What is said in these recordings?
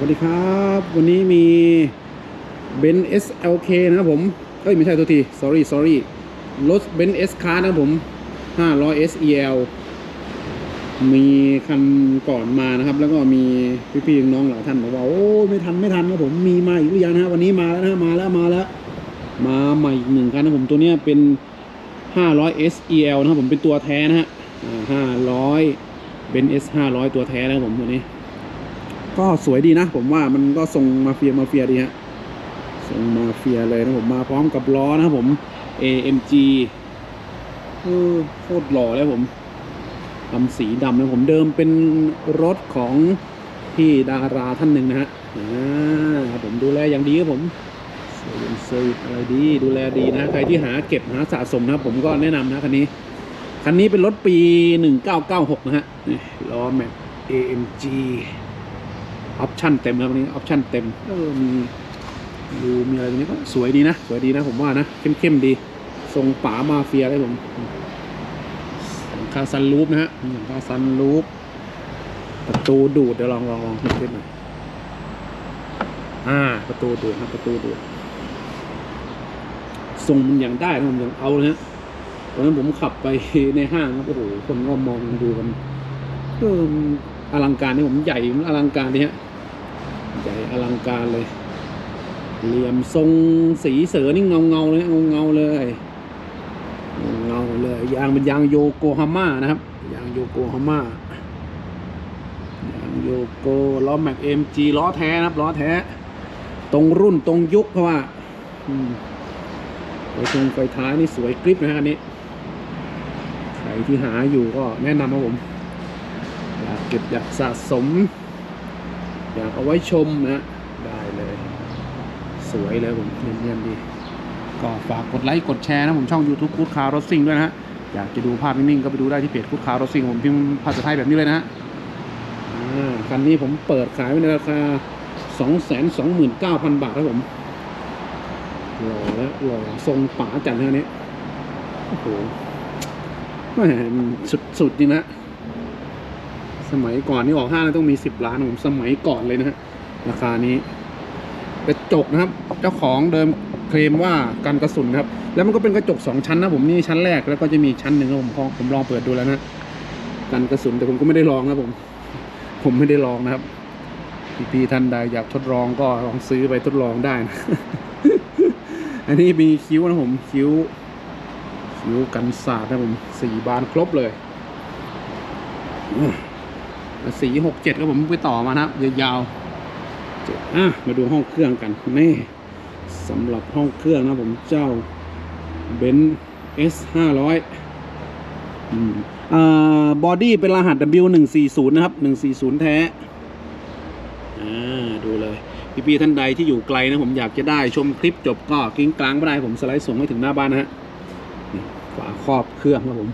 วัสดีครับ วันนี้มีเบนซ์ SLK นะครับผม เอ้ย ไม่ใช่ตัวที sorry sorry รถเบนซ์ S Class นะครับผม 500 SEL มีคันก่อนมานะครับ แล้วก็มีพี่ๆน้องหลายท่านบอกว่า โอ้ ไม่ทันไม่ทันครับผมมีมาอีกหรือยังนะวันนี้มาแล้วนะมาแล้วมาแล้ว มาใหม่อีกหนึ่งคันนะผมตัวเนี้ยเป็น 500 SEL นะครับผมเป็นตัวแท้นะฮะอ่า500เบนซ์ S 500 ตัวแท้นะครับผมตัวนี้ ก็สวยดีนะ ผมว่ามันก็ทรงมาเฟียมาเฟียดีฮะทรงมาเฟียเลยนะผมมาพร้อมกับล้อนะครับผม AMG เออโคตรหล่อเลยผมทำสีดำนะผมเดิมเป็นรถของพี่ดาราท่านหนึ่งนะฮะอ่าผมดูแลอย่างดีครับผมเซอร์วิสอะไรดีดูแลดีนะ ใครที่หาเก็บหาสะสมนะผมก็แนะนำนะคันนี้ คันนี้เป็นรถปี 1996 นะฮะล้อแม็ก AMG ออปชั่นเต็มครับวันนี้ออปชั่นเต็มเออมีดูมีอะไรตรงนี้ก็สวยดีนะสวยดีนะผมว่านะเข้มๆดี ทรงป๋ามาเฟียเลยผมหลังคาซันรูปนะฮะหลังคาซันรูปประตูดูดเดี๋ยวลองลองลองขึ้นหน่อยอ่า ประตูดูดครับประตูดูดทรงมันยังได้นะผมยังเอาเลยฮะตอนนั้นผมขับไปในห้างครับโอ้โหคนก็มองดูกันเออมันอลังการนี่ผมใหญ่มันอลังการนี่ฮะ ลังการเลย เหลี่ยมทรงสีเสือนี่เงาเงาเลยเงาเงาเลยเงาเงาเลยยางเป็นยางโยโกฮาม่านะครับ ยางโยโกฮาม่ายางโยโกล้อแม็กเอ็มจีล้อแท้นะครับล้อแท้ ตรงรุ่นตรงยุคเพราะว่าไฟตรงไฟท้ายนี่สวยกริปนะฮะอันนี้ใครที่หาอยู่ก็แนะนำครับผมอยากเก็บอยากสะสม อยากเอาไว้ชมนะได้เลย สวยเลยผมเนียนๆดี ก็ฝากกดไลค์กดแชร์นะผมช่อง YouTube คูดคาร์รถซิ่งด้วยนะฮะอยากจะดูภาพนิ่งๆก็ไปดูได้ที่เพจคูดคาร์รถซิ่งผมพิมพ์ภาษาไทยแบบนี้เลยนะฮะอ่าคันนี้ผมเปิดขายไว้ในราคา 229,000 บาทครับผมหล่อและหล่อทรงป๋าจัดนะอันนี้โอ้โหแหมสุดๆจริงนะ สมัยก่อนนี่ออกห้างแล้วต้องมี10ล้านผมสมัยก่อนเลยนะฮะราคานี้กระจกนะครับ เจ้าของเดิมเคลมว่ากันกระสุนครับ แล้วมันก็เป็นกระจกสองชั้นนะผมนี่ชั้นแรกแล้วก็จะมีชั้นหนึ่งครับผมผมลองเปิดดูแล้วนะกันกระสุนแต่ผมก็ไม่ได้ลองนะผม ผมไม่ได้ลองนะครับพี่ๆท่านใดอยากทดลองก็ลองซื้อไปทดลองได้นะอันนี้มีคิ้วนะผมคิ้วคิ้วกันศาสตร์นะผมสี่บานครบเลยอื สีหกเจ็ดก็ผมไปต่อมานะครับยาวๆอะมาดูห้องเครื่องกันนี่สำหรับห้องเครื่องนะผมเจ้าเบน S ห้าร้อยอ่าบอดี้เป็นรหัส W หนึ่งสี่ศูนย์นะครับหนึ่งสี่ศูนย์แท้อ่าดูเลย พี่ๆท่านใดที่อยู่ไกลนะผมอยากจะได้ชมคลิปจบก็กิ้งกลางไม่ได้ผมสไลด์ส่งให้ถึงหน้าบ้านนะฮะฝาครอบเครื่องครับผม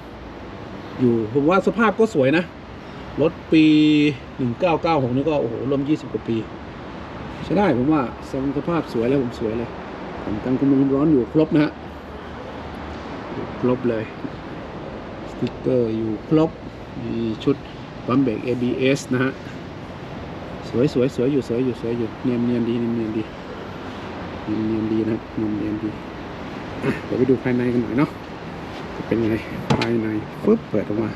อยู่ผมว่าสภาพก็สวยนะ รถปี 1996 นี่ก็ โอ้โหรวม 20 กว่าปี ใช้ได้ผมว่าทรงสภาพสวยแล้วผมสวยเลยผมกันกำลังร้อนอยู่ครบนะฮะอยู่ครบเลย สติ๊กเกอร์อยู่ครบ มีชุดปั๊มเบรก ABS นะฮะ สวยสวยสวยอยู่สวยอยู่สวยอยู่เนียนเนียนดีเนียนเนียนดีเนียนเนียนดีนะเนียนเนียนดีเดี๋ยวไปดูภายในกันหน่อยเนาะจะเป็นไงภายในปึ๊บเปิดออกมา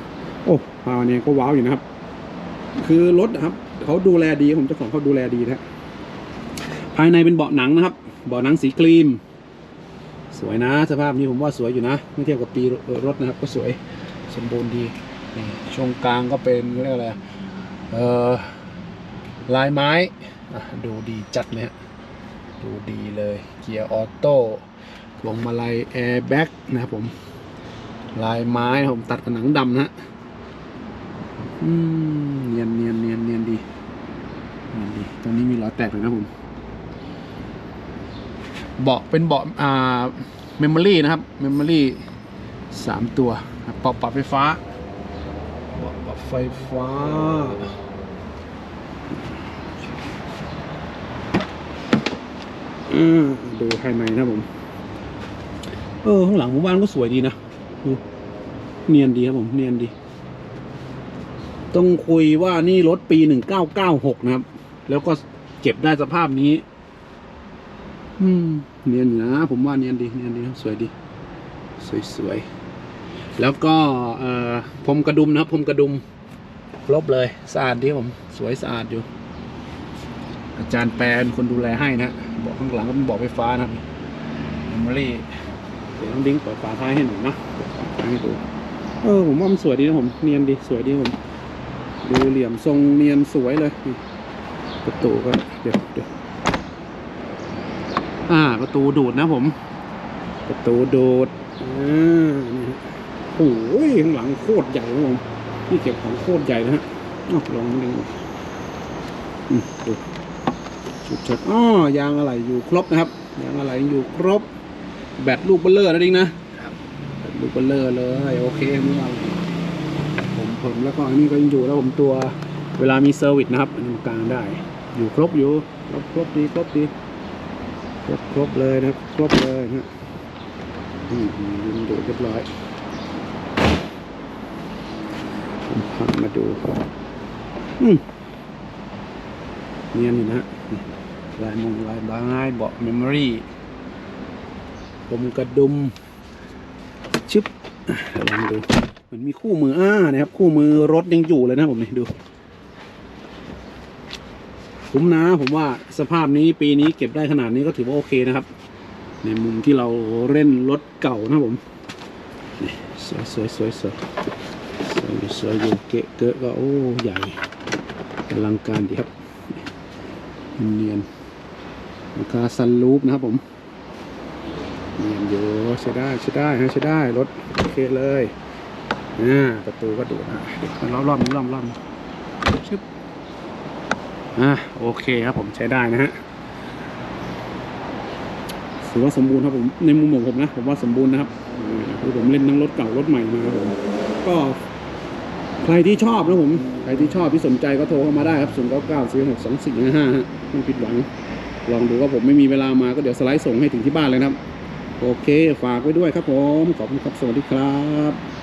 โอ้ภายในก็ว้าวอยู่นะครับ คือรถนะครับเขาดูแลดีผมเจ้าของเขาดูแลดีนะภายในเป็นเบาะหนังนะครับ เบาะหนังสีครีม สวยนะ สภาพนี้ผมว่าสวยอยู่นะเมื่อเทียบกับปีรถนะครับ ก็สวยสมบูรณ์ดีนี่ช่วงกลางก็เป็นเรียกอะไรเอ่อลายไม้ดูดีจัดเลยฮะดูดีเลยเกียร์ออโต้พวงมาลัยแอร์แบ็กนะครับผม ลายไม้ผมตัดกับหนังดำนะฮะ อืมเนียนเนียนเนียนเนียนดีเนียนดี ตรงนี้มีรอยแตกเลยนะผม เบาะเป็นเบาะอ่าเมมโมรี่นะครับ เมมโมรี่สามตัวปรับปรับไฟฟ้าปรับไฟฟ้าอืมดูภายในนะผม เออ ข้างหลังผมว่ามันก็สวยดีนะดูเนียนดีครับผม เนียนดี ต้องคุยว่านี่รถปี1996นะครับ แล้วก็เก็บได้สภาพนี้ อืม เนียนอยู่นะผมว่าเนียนดีเนียนดีสวยดี สวยๆ แล้วก็เอ่อพรมกระดุมนะครับพรมกระดุมครบเลยสะอาดดีครับผมสวยสะอาดอยู่ อาจารย์แปลเป็นคนดูแลให้นะบอกข้างหลังก็เป็นบอกไฟฟ้านะครับเมมโมรี่เดี๋ยวต้องดิ้งเปิดฝาท้ายให้หน่อยนะเปิดฝาท้ายให้ดูเออผมว่ามันสวยดีนะผมเนียนดีสวยดีครับผม ดูเหลี่ยมทรงเนียนสวยเลยนี่ประตูก็เดี๋ยวเดี๋ยวอ่า ประตูดูดนะผม ประตูดูดอ่านี่ฮะโอ้ยข้างหลังโคตรใหญ่ครับผมที่เก็บของโคตรใหญ่นะฮะอ้าวลองดูอืมดูชุดชดอ้อยางอะไรอยู่ครบนะครับยางอะไรอยู่ครบ แบตลูกเบลเลอร์นะดิงนะแบตลูกเบลเลอร์เลย โอเคไม่ว่าอะไร ผมแล้วก็อันนี้ก็ยังอยู่แล้วผมตัวเวลามีเซอร์วิสนะครับนกลางได้ อยู่ครบอยู่ครบครบดีครบดีครบครบเลยนะครบเลยนะฮะอืมดูเรียบร้อยมพามาดูอืมเนียนอยู่นะฮะนี่ลายมงลายบางลายเบาะเมมโมรี่ผมกระดุมชึบ ลองดูเหมือนมีคู่มืออ่านะครับ คู่มือรถยังอยู่เลยนะผมนี่ดูคุ้มนะผมว่าสภาพนี้ปีนี้เก็บได้ขนาดนี้ก็ถือว่าโอเคนะครับ ในมุมที่เราเล่นรถเก่านะผมนี่สวยสวยสวยสวยสวยสวยอยู่เกะเกะก็โอ้ใหญ่อลังการดีครับเนียนราคาซันรูปนะครับผม เนียนอยู่ใช้ได้ใช้ได้ฮะใช้ได้รถโอเคเลยอ่าประตูก็ดูดอะเดี๋ยวรอบรอบนี้รอบรอบชึบอะโอเคครับผมใช้ได้นะฮะถือว่าสมบูรณ์ครับผมในมุมของผมนะผมว่าสมบูรณ์นะครับคือผมเล่นทั้งรถเก่ารถใหม่มาครับผมก็ใครที่ชอบนะผมใครที่ชอบที่สนใจก็โทรเข้ามาได้ครับศูนย์เก้าเก้าสี่หกสองสี่ห้าฮะไม่ผิดหวังลองดูว่าผมไม่มีเวลามาก็เดี๋ยวสไลด์ส่งให้ถึงที่บ้านเลยนะครับ โอเค ฝากไว้ด้วยครับผม ขอบคุณครับ สวัสดีครับ